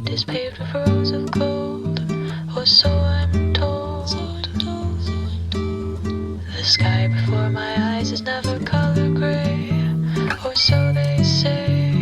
street beneath my feet is paved with rows of gold, or so I'm told. The sky before my eyes is never color gray, or so they say.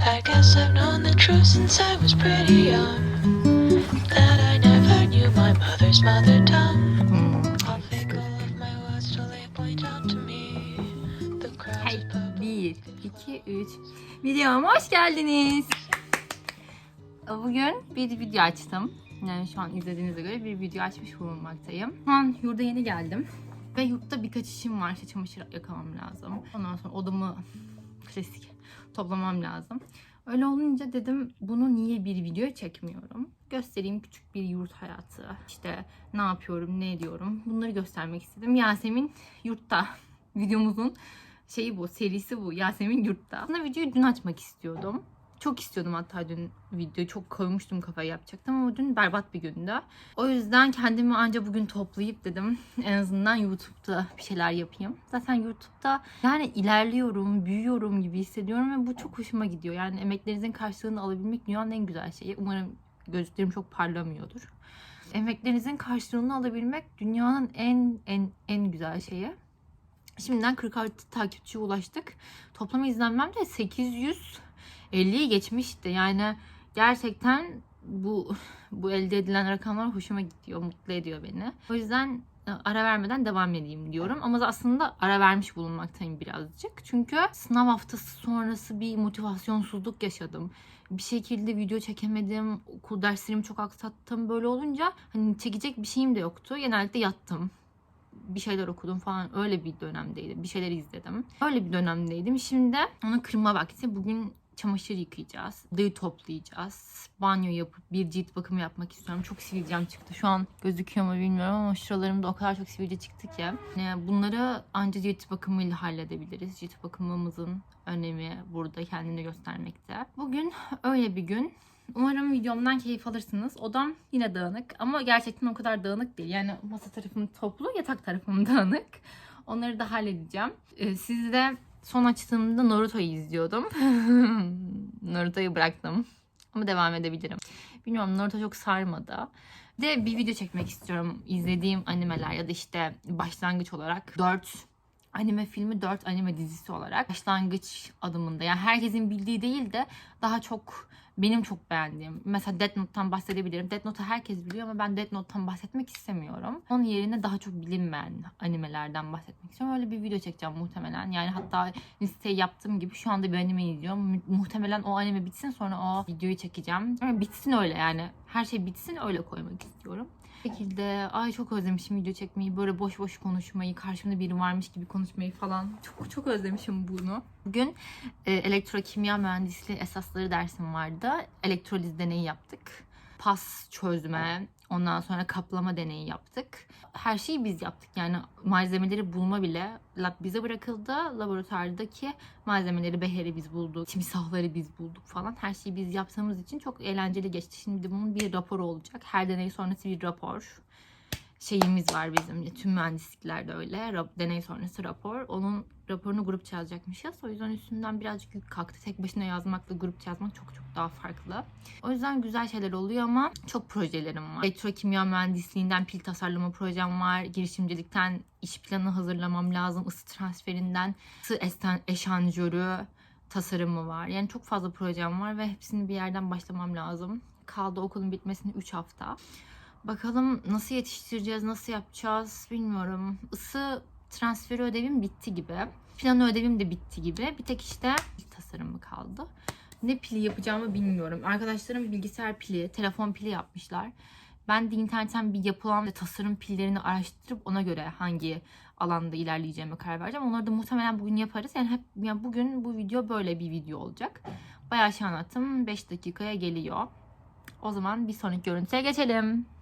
I guess I've known the truth since I was pretty young. That I never knew my mother's mother tongue. I'll think all of my words till they point out to me. The Hey, of purple. 1, 2, 3. Videoma hoş geldiniz. Bugün bir video açtım. Yani şu an izlediğinize göre bir video açmış bulunmaktayım. Şu an yurda yeni geldim. Ve yurtta birkaç işim var. İşte çamaşır yakamam lazım. Ondan sonra odamı klasik toplamam lazım. Öyle olunca dedim bunu niye bir video çekmiyorum? Göstereyim küçük bir yurt hayatı. İşte ne yapıyorum, ne ediyorum. Bunları göstermek istedim. Yasemin yurtta videomuzun şeyi bu, serisi bu. Yasemin Yurt'ta. Aslında videoyu dün açmak istiyordum. Çok istiyordum hatta dün videoyu. Çok koymuştum kafaya yapacaktım ama dün berbat bir gündü. O yüzden kendimi anca bugün toplayıp dedim en azından YouTube'da bir şeyler yapayım. Zaten YouTube'da yani ilerliyorum, büyüyorum gibi hissediyorum ve bu çok hoşuma gidiyor. Yani emeklerinizin karşılığını alabilmek dünyanın en güzel şeyi. Umarım gözlüklerim çok parlamıyordur. Emeklerinizin karşılığını alabilmek dünyanın en en en güzel şeyi. Şimdiden 46 takipçiye ulaştık. Toplam izlenmem de 850'yi geçmişti. Yani gerçekten bu bu elde edilen rakamlar hoşuma gidiyor, mutlu ediyor beni. O yüzden e, ara vermeden devam edeyim diyorum. Ama aslında ara vermiş bulunmaktayım birazcık. Çünkü sınav haftası sonrası bir motivasyonsuzluk yaşadım. Bir şekilde video çekemedim. Okul derslerimi çok aksattım. Böyle olunca hani çekecek bir şeyim de yoktu. Genellikle yattım bir şeyler okudum falan öyle bir dönemdeydim. Bir şeyler izledim. Öyle bir dönemdeydim. Şimdi onu kırma vakti. Bugün çamaşır yıkayacağız. Odayı toplayacağız. Banyo yapıp bir cilt bakımı yapmak istiyorum. Çok sivilcem çıktı. Şu an gözüküyor mu bilmiyorum ama şuralarımda o kadar çok sivilce çıktı ki. Yani bunları ancak cilt bakımıyla halledebiliriz. Cilt bakımımızın önemi burada kendini göstermekte. Bugün öyle bir gün. Umarım videomdan keyif alırsınız. Odam yine dağınık ama gerçekten o kadar dağınık değil. Yani masa tarafım toplu, yatak tarafım dağınık. Onları da halledeceğim. Ee, sizi de son açtığımda Naruto'yu izliyordum. Naruto'yu bıraktım. Ama devam edebilirim. Bilmiyorum Naruto çok sarmadı. De bir video çekmek istiyorum. İzlediğim animeler ya da işte başlangıç olarak 4 anime filmi 4 anime dizisi olarak başlangıç adımında. Yani herkesin bildiği değil de daha çok benim çok beğendiğim. Mesela Death Note'tan bahsedebilirim. Death Note'u herkes biliyor ama ben Death Note'tan bahsetmek istemiyorum. Onun yerine daha çok bilinmeyen animelerden bahsetmek istiyorum. Öyle bir video çekeceğim muhtemelen. Yani hatta listeyi yaptığım gibi şu anda bir anime izliyorum. Mu- Muhtemelen o anime bitsin sonra o videoyu çekeceğim. Yani bitsin öyle yani. Her şey bitsin öyle koymak istiyorum. Şekilde ay çok özlemişim video çekmeyi böyle boş boş konuşmayı karşımda biri varmış gibi konuşmayı falan çok çok özlemişim bunu. Bugün e, elektrokimya mühendisliği esasları dersim vardı. Elektroliz deneyi yaptık. Pas çözme, ondan sonra kaplama deneyi yaptık. Her şeyi biz yaptık. Yani malzemeleri bulma bile lab bize bırakıldı. Laboratuvardaki malzemeleri, beheri biz bulduk. Timsahları biz bulduk falan. Her şeyi biz yaptığımız için çok eğlenceli geçti. Şimdi bunun bir raporu olacak. Her deney sonrası bir rapor şeyimiz var bizim. Tüm mühendisliklerde öyle. Deney sonrası rapor. Onun raporunu grupça yazacakmışız. O yüzden üstünden birazcık yük kalktı. Tek başına yazmakla grupça yazmak çok çok daha farklı. O yüzden güzel şeyler oluyor ama çok projelerim var. Elektrokimya mühendisliğinden pil tasarlama projem var. Girişimcilikten iş planı hazırlamam lazım. Isı transferinden ısı eşanjörü tasarımı var. Yani çok fazla projem var ve hepsini bir yerden başlamam lazım. Kaldı okulun bitmesine 3 hafta. Bakalım nasıl yetiştireceğiz, nasıl yapacağız bilmiyorum. Isı transferi ödevim bitti gibi. Planı ödevim de bitti gibi. Bir tek işte tasarımı kaldı. Ne pili yapacağımı bilmiyorum. Arkadaşlarım bilgisayar pili, telefon pili yapmışlar. Ben de internetten bir yapılan ve tasarım pillerini araştırıp ona göre hangi alanda ilerleyeceğime karar vereceğim. Onları da muhtemelen bugün yaparız. Yani hep yani bugün bu video böyle bir video olacak. Bayağı şey anlattım. 5 dakikaya geliyor. O zaman bir sonraki görüntüye geçelim.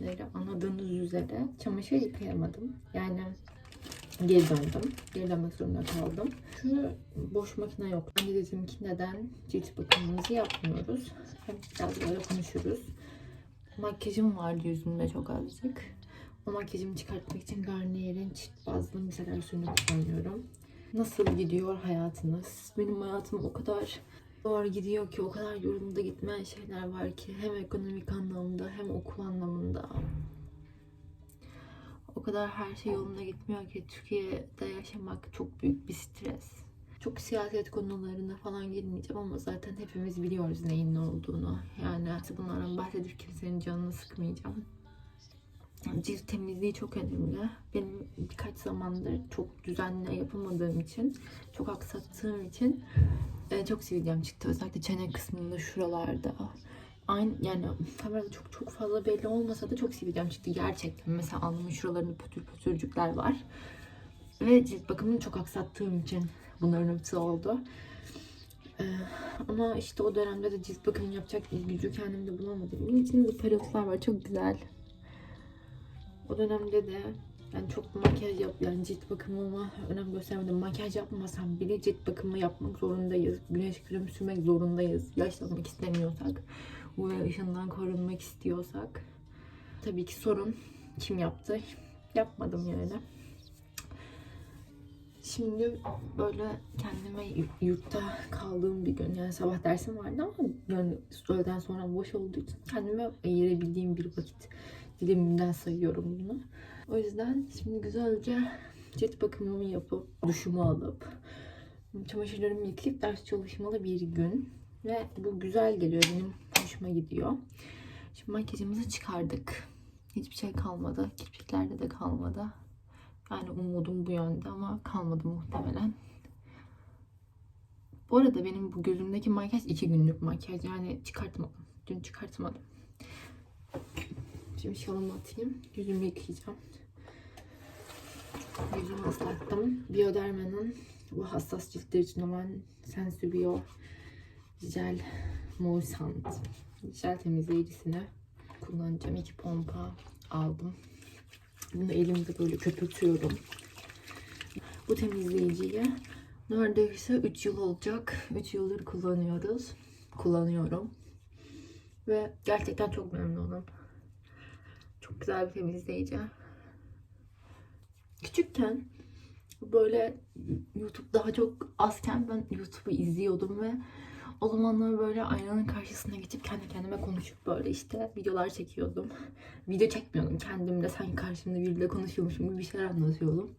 görüntüleri anladığınız üzere çamaşır yıkayamadım. Yani geri döndüm. Geri dönmek zorunda kaldım. Şu boş makine yok. De dedim ki neden cilt bakımımızı yapmıyoruz. Hem biraz böyle konuşuruz. Makyajım vardı yüzümde çok azıcık. O makyajımı çıkartmak için Garnier'in çift bazlı miseler suyunu kullanıyorum. Nasıl gidiyor hayatınız? Benim hayatım o kadar zor gidiyor ki o kadar yolunda gitmeyen şeyler var ki hem ekonomik anlamda hem okul anlamında. O kadar her şey yolunda gitmiyor ki Türkiye'de yaşamak çok büyük bir stres. Çok siyaset konularına falan girmeyeceğim ama zaten hepimiz biliyoruz neyin ne olduğunu. Yani bunlardan bahsedip kimsenin canını sıkmayacağım. Cilt temizliği çok önemli. Benim birkaç zamandır çok düzenli yapamadığım için, çok aksattığım için e, çok sivilcem çıktı. Özellikle çene kısmında şuralarda. Aynı yani kamerada çok çok fazla belli olmasa da çok sivilcem çıktı gerçekten. Mesela alnımın şuralarında pötür pötürcükler var. Ve cilt bakımını çok aksattığım için bunların hepsi oldu. Ee, ama işte o dönemde de cilt bakımı yapacak gücü kendimde bulamadım. Bunun için bu parıltılar var çok güzel. O dönemde de yani çok makyaj yap yani cilt bakımıma önem göstermedim. Makyaj yapmasam bile cilt bakımı yapmak zorundayız. Güneş kremi sürmek zorundayız. Yaşlanmak istemiyorsak. UV ışından korunmak istiyorsak. Tabii ki sorun kim yaptı? Yapmadım yani. Şimdi böyle kendime yu- yurtta kaldığım bir gün yani sabah dersim vardı ama yani öğleden sonra boş olduğu için kendime ayırabildiğim bir vakit dilimimden sayıyorum bunu. O yüzden şimdi güzelce cilt bakımımı yapıp duşumu alıp çamaşırlarımı yıkayıp ders çalışmalı bir gün ve bu güzel geliyor benim hoşuma gidiyor. Şimdi makyajımızı çıkardık. Hiçbir şey kalmadı. Kirpiklerde de kalmadı. Yani umudum bu yönde ama kalmadı muhtemelen. Bu arada benim bu gözümdeki makyaj iki günlük makyaj. Yani çıkartmadım. Dün çıkartmadım. Şimdi şalımı atayım. Yüzümü yıkayacağım. Yüzümü ıslattım. Bioderma'nın bu hassas ciltler için olan Sensibio Jel Moisan jel temizleyicisini kullanacağım. İki pompa aldım. Bunu elimde böyle köpürtüyorum. Bu temizleyiciyi neredeyse 3 yıl olacak. 3 yıldır kullanıyoruz. Kullanıyorum. Ve gerçekten çok memnunum. Çok güzel bir temizleyici. Küçükken böyle YouTube daha çok azken ben YouTube'u izliyordum ve o zamanlar böyle aynanın karşısına geçip kendi kendime konuşup böyle işte videolar çekiyordum. Video çekmiyordum kendimde sanki karşımda biriyle konuşuyormuşum gibi bir şeyler anlatıyordum.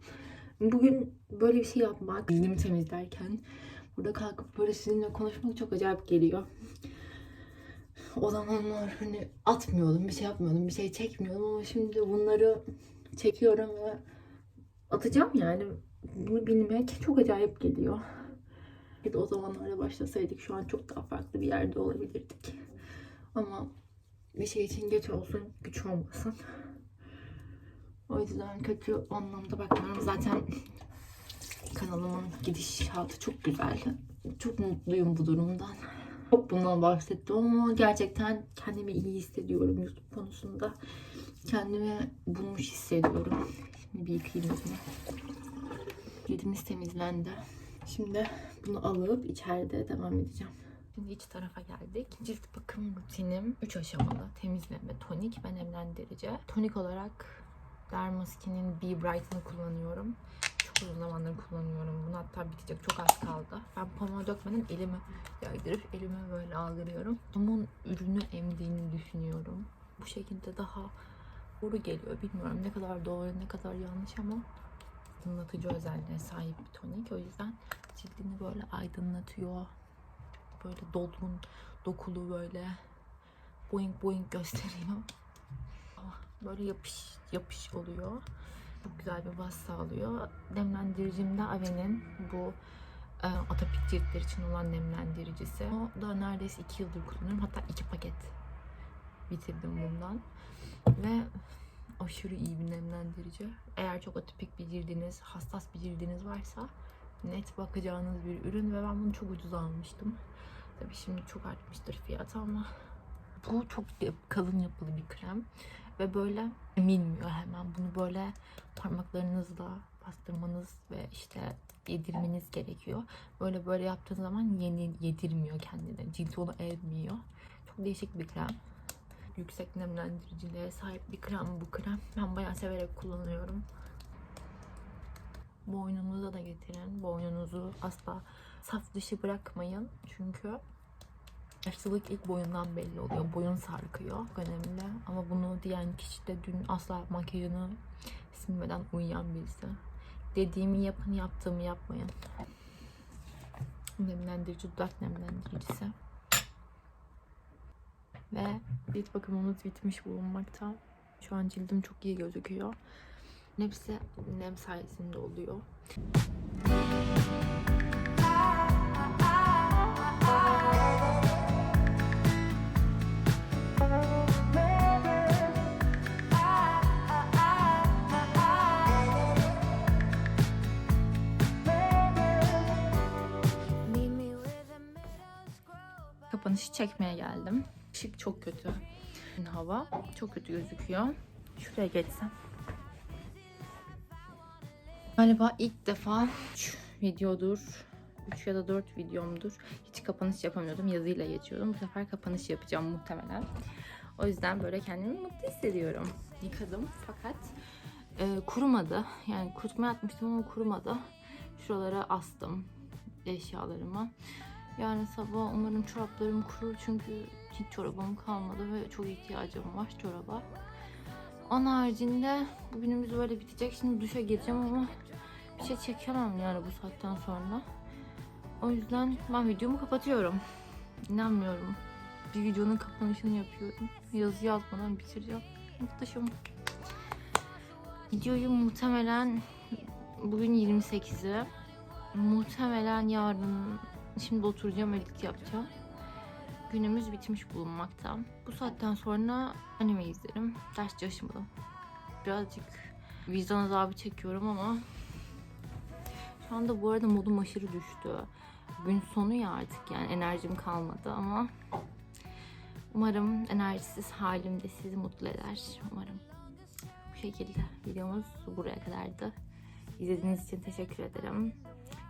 Bugün böyle bir şey yapmak, dilimi temizlerken burada kalkıp böyle sizinle konuşmak çok acayip geliyor. O zamanlar hani atmıyordum, bir şey yapmıyordum, bir şey çekmiyordum ama şimdi bunları çekiyorum ve atacağım yani. Bunu bilmek çok acayip geliyor. Da o zamanlarda başlasaydık şu an çok daha farklı bir yerde olabilirdik. Ama bir şey için geç olsun, güç olmasın. O yüzden kötü anlamda bakmıyorum. Zaten kanalımın gidişatı çok güzel. Çok mutluyum bu durumdan. Çok bundan bahsettim ama gerçekten kendimi iyi hissediyorum YouTube konusunda. Kendimi bulmuş hissediyorum. Şimdi bir yıkayayım yüzümü. Cildimiz temizlendi. Şimdi bunu alıp içeride devam edeceğim. Şimdi iç tarafa geldik. Cilt bakım rutinim 3 aşamalı. Temizleme, tonik ve nemlendirici. Tonik olarak Dermaskin'in Be Bright'ını kullanıyorum. Çok uzun zamandır kullanıyorum. Bunu hatta bitecek çok az kaldı. Ben pamuğa dökmeden elime yaydırıp elime böyle aldırıyorum. Bunun ürünü emdiğini düşünüyorum. Bu şekilde daha doğru geliyor. Bilmiyorum ne kadar doğru ne kadar yanlış ama aydınlatıcı özelliğe sahip bir tonik. O yüzden cildini böyle aydınlatıyor. Böyle dolgun, dokulu böyle boing boing gösteriyor. Böyle yapış yapış oluyor. Çok güzel bir baz sağlıyor. Nemlendiricimde Ave'nin bu e, atopik ciltler için olan nemlendiricisi. O da neredeyse 2 yıldır kullanıyorum. Hatta 2 paket bitirdim bundan. Ve aşırı iyi bir nemlendirici. Eğer çok atopik bir cildiniz, hassas bir cildiniz varsa net bakacağınız bir ürün ve ben bunu çok ucuz almıştım. Tabii şimdi çok artmıştır fiyatı ama bu çok kalın yapılı bir krem ve böyle minmiyor hemen. Bunu böyle parmaklarınızla bastırmanız ve işte yedirmeniz gerekiyor. Böyle böyle yaptığınız zaman yeni yedirmiyor kendine. Cilt onu emmiyor. Çok değişik bir krem. Yüksek nemlendiriciliğe sahip bir krem bu krem. Ben bayağı severek kullanıyorum. Boynunuza da getirin. Boynunuzu asla saf dışı bırakmayın. Çünkü yaşlılık ilk boyundan belli oluyor. Boyun sarkıyor. Önemli. Ama bunu diyen kişi de dün asla makyajını silmeden uyuyan birisi. Dediğimi yapın, yaptığımı yapmayın. Nemlendirici, dudak nemlendiricisi. Ve cilt bakımımız bitmiş bulunmakta. Şu an cildim çok iyi gözüküyor. Hepsi nem sayesinde oluyor. Kapanışı çekmeye geldim. Işık çok kötü. Hava çok kötü gözüküyor. Şuraya geçsem. Galiba ilk defa 3 videodur. 3 ya da 4 videomdur. Hiç kapanış yapamıyordum. Yazıyla geçiyordum. Bu sefer kapanış yapacağım muhtemelen. O yüzden böyle kendimi mutlu hissediyorum. Yıkadım fakat e, kurumadı. Yani kurutmaya atmıştım ama kurumadı. Şuralara astım eşyalarımı. Yarın sabah umarım çoraplarım kurur çünkü hiç çorabım kalmadı ve çok ihtiyacım var çoraba. Onun haricinde bugünümüz böyle bitecek. Şimdi duşa gireceğim ama bir şey çekemem yani bu saatten sonra. O yüzden ben videomu kapatıyorum. İnanmıyorum. Bir videonun kapanışını yapıyorum. Yazı yazmadan bitireceğim. Muhteşem. Videoyu muhtemelen bugün 28'i. Muhtemelen yarın şimdi oturacağım edit yapacağım. Günümüz bitmiş bulunmakta. Bu saatten sonra anime izlerim. Ders çalışmadım. Birazcık vicdan azabı çekiyorum ama şu anda bu arada modum aşırı düştü. Gün sonu ya artık yani enerjim kalmadı ama umarım enerjisiz halim de sizi mutlu eder. Umarım. Bu şekilde videomuz buraya kadardı. İzlediğiniz için teşekkür ederim.